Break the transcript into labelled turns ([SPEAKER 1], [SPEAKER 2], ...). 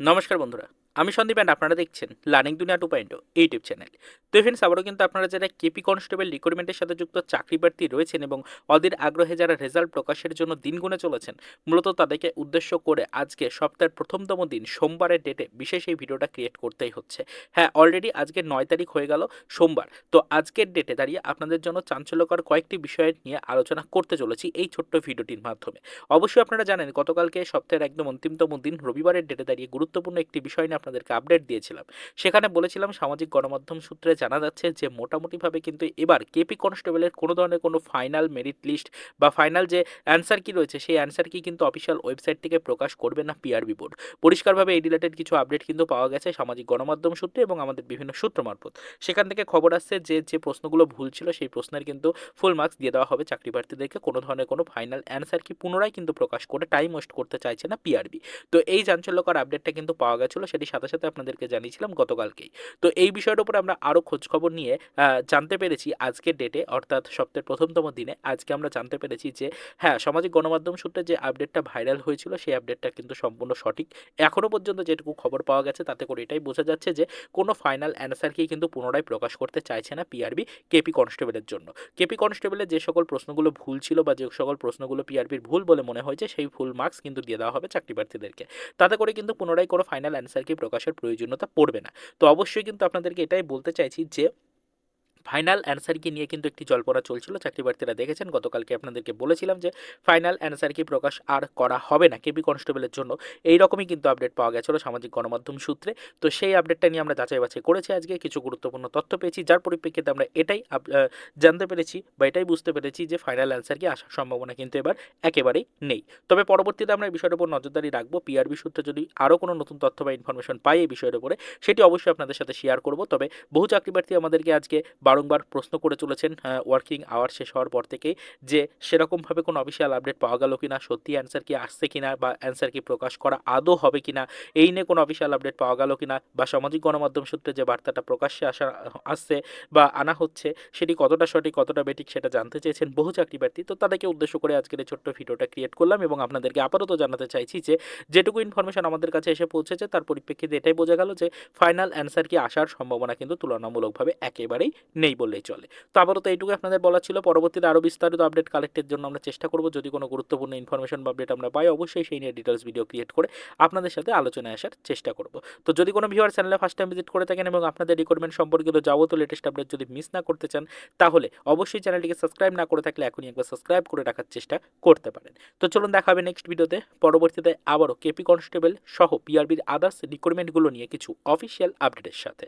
[SPEAKER 1] নমস্কার বন্ধুরা। আমি সন্দীপ অ্যান্ড আপনারা দেখছেন learning Duniya two point YouTube channel তো ফ্রেন্ডস আবারও কিন্তু আপনারা যারা কেপি কনস্টেবল রিক্রুটমেন্টের সাথে যুক্ত চাকরি প্রার্থী রয়েছেন এবং অধীর আগ্রহে যারা রেজাল্ট প্রকাশের জন্য দিন গুনে চলেছেন, মূলত তাদেরকে উদ্দেশ্য করে আজকে সপ্তাহের প্রথমতম দিন, সোমবারের ডেটে বিশেষ এই ভিডিওটা ক্রিয়েট করতেই হচ্ছে। হ্যাঁ অলরেডি আজকে নয় তারিখ হয়ে গেল, সোমবার। তো আজকের ডেটে দাঁড়িয়ে আপনাদের জন্য চাঞ্চল্যকর কয়েকটি বিষয় নিয়ে আলোচনা করতে চলেছি এই ছোট্ট ভিডিওটির মাধ্যমে। অবশ্যই আপনারা জানেন, গতকালকে সপ্তাহের একদম অন্তিমতম দিন, রবিবারের ডেটে দাঁড়িয়ে গুরুত্বপূর্ণ একটি বিষয় নিয়ে আপনাদেরকে আপডেট দিয়েছিলাম। সেখানে বলেছিলাম, সামাজিক গণমাধ্যম সূত্রে জানা যাচ্ছে যে, মোটামুটিভাবে কিন্তু এবার কেপি কনস্টেবলের কোনো ধরনের কোনো ফাইনাল মেরিট লিস্ট বা ফাইনাল যে অ্যান্সার কি রয়েছে, সেই অ্যান্সার কি কিন্তু অফিসিয়াল ওয়েবসাইট থেকে প্রকাশ করবে না পিআরবি বোর্ড পরিষ্কারভাবে এই রিলেটেড কিছু আপডেট কিন্তু পাওয়া গেছে সামাজিক গণমাধ্যম সূত্রে এবং আমাদের বিভিন্ন সূত্র মারফত। সেখান থেকে খবর আসছে যে যে প্রশ্নগুলো ভুল ছিল, সেই প্রশ্নের কিন্তু ফুল মার্কস দিয়ে দেওয়া হবে চাকরি প্রার্থীদেরকে। কোনো ধরনের কোনো ফাইনাল অ্যান্সার কি পুনরায় কিন্তু প্রকাশ করে টাইম ওয়েস্ট করতে চাইছে না পিআরবি তো এই চাঞ্চল্যকর আপডেটটা কিন্তু পাওয়া গেছিল, সেটি সাথে সাথে আপনাদেরকে জানিয়েছিলাম গতকালকেই। তো এই বিষয়টার উপরে আমরা আরও খোঁজখবর নিয়ে জানতে পেরেছি আজকের ডেটে অর্থাৎ সপ্তাহের প্রথমতম দিনে, আজকে আমরা জানতে পেরেছি যে হ্যাঁ সামাজিক গণমাধ্যম সূত্রে যে আপডেটটা ভাইরাল হয়েছিল, সেই আপডেটটা কিন্তু সম্পূর্ণ সঠিক। এখনও পর্যন্ত যেটুকু খবর পাওয়া গেছে, তাতে করে এটাই বোঝা যাচ্ছে যে, কোনো ফাইনাল অ্যান্সারকেই কিন্তু পুনরায় প্রকাশ করতে চাইছে না পিআরবি কেপি কনস্টেবলের জন্য। কেপি কনস্টেবলের যে সকল প্রশ্নগুলো ভুল ছিল বা যে সকল প্রশ্নগুলো পিআরবির ভুল বলে মনে হয়েছে, সেই ফুল মার্কস কিন্তু দিয়ে দেওয়া হবে চাকরি প্রার্থীদেরকে তাতে করে কিন্তু পুনরায় কোনো ফাইনাল অ্যান্সারকে প্রকাশের প্রয়োজনীয়তা পড়বে না। তো অবশ্যই কিন্তু আপনাদেরকে এটাই বলতে চাইছি যে ফাইনাল অ্যান্সার কি নিয়ে কিন্তু একটি জল্পনা চলছিল। চাকরি প্রার্থীরা দেখেছেন, গতকালকে আপনাদেরকে বলেছিলাম যে ফাইনাল অ্যান্সার কি প্রকাশ আর করা হবে না কেপি কনস্টেবলের জন্য। এই রকমই কিন্তু আপডেট পাওয়া গেছিল সামাজিক গণমাধ্যম সূত্রে। তো সেই আপডেটটা নিয়ে আমরা যাচাই বাছাই করেছি আজকে। কিছু গুরুত্বপূর্ণ তথ্য পেয়েছি, যার পরিপ্রেক্ষিতে আমরা এটাই জানতে পেরেছি বা এটাই বুঝতে পেরেছি যে ফাইনাল অ্যান্সার কি আসার সম্ভাবনা কিন্তু এবার একেবারেই নেই। তবে পরবর্তীতে আমরা এই বিষয়ের উপর নজরদারি রাখব। পিআরবি সূত্রে যদি আরও কোনো নতুন তথ্য বা ইনফরমেশন পাই এই বিষয়ের উপরে, সেটি অবশ্যই আপনাদের সাথে শেয়ার করব। তবে বহু চাকরি প্রার্থী আমাদেরকে আজকে বারংবার প্রশ্ন করে চলেছেন ওয়ার্কিং আওয়ার শেষ হওয়ার পর থেকেই যে সেরকমভাবে কোনো অফিসিয়াল আপডেট পাওয়া গেল কিনা, সত্যি অ্যান্সার কি আসছে কিনা বা অ্যান্সার কি প্রকাশ করা আদৌ হবে কিনা, এই নিয়ে কোনো অফিসিয়াল আপডেট পাওয়া গেল কিনা বা সামাজিক গণমাধ্যম সূত্রে যে বার্তাটা প্রকাশ্যে আসা, আসছে বা আনা হচ্ছে, সেটি কতটা সঠিক, কতটা বেঠিক সেটা জানতে চেয়েছেন বহু চাকরি প্রার্থী। তো তাদেরকে উদ্দেশ্য করে আজকের এই ছোট্ট ভিডিওটা ক্রিয়েট করলাম এবং আপনাদেরকে আপাতত জানাতে চাইছি যে, যেটুকু ইনফরমেশন আমাদের কাছে এসে পৌঁছেছে, তার পরিপ্রেক্ষিতে এটাই বোঝা গেল যে ফাইনাল অ্যান্সার কি আসার সম্ভাবনা কিন্তু তুলনামূলকভাবে একেবারেই নেই বললেই চলে। তো আপাতত এইটুকু আপনাদের বলা ছিল। পরবর্তীতে আরও বিস্তারিত আপডেট কালেক্টের জন্য আমরা চেষ্টা করব। যদি কোনো গুরুত্বপূর্ণ ইনফরমেশন বা আপডেট আমরা পাই, অবশ্যই সেই নিয়ে ডিটেলস ভিডিও ক্রিয়েট করে আপনাদের সাথে আলোচনায় আসার চেষ্টা করব। তো যদি কোনো ভিউয়ার চ্যানেলে ফার্স্ট টাইম ভিজিট করে থাকেন এবং আপনাদের রিকোয়ারমেন্ট সম্পর্কিত যাবতীয় লেটেস্ট আপডেট যদি মিস না করতে চান, তাহলে অবশ্যই চ্যানেলটিকে সাবস্ক্রাইব না করে থাকলে এখনই একবার সাবস্ক্রাইব করে রাখার চেষ্টা করতে পারেন। তো চলুন দেখা হবে নেক্সট ভিডিওতে পরবর্তীতে আবারও কেপি কনস্টেবল সহ পিআরবির আদার্স রিক্রুটমেন্টগুলো নিয়ে কিছু অফিসিয়াল আপডেটের সাথে।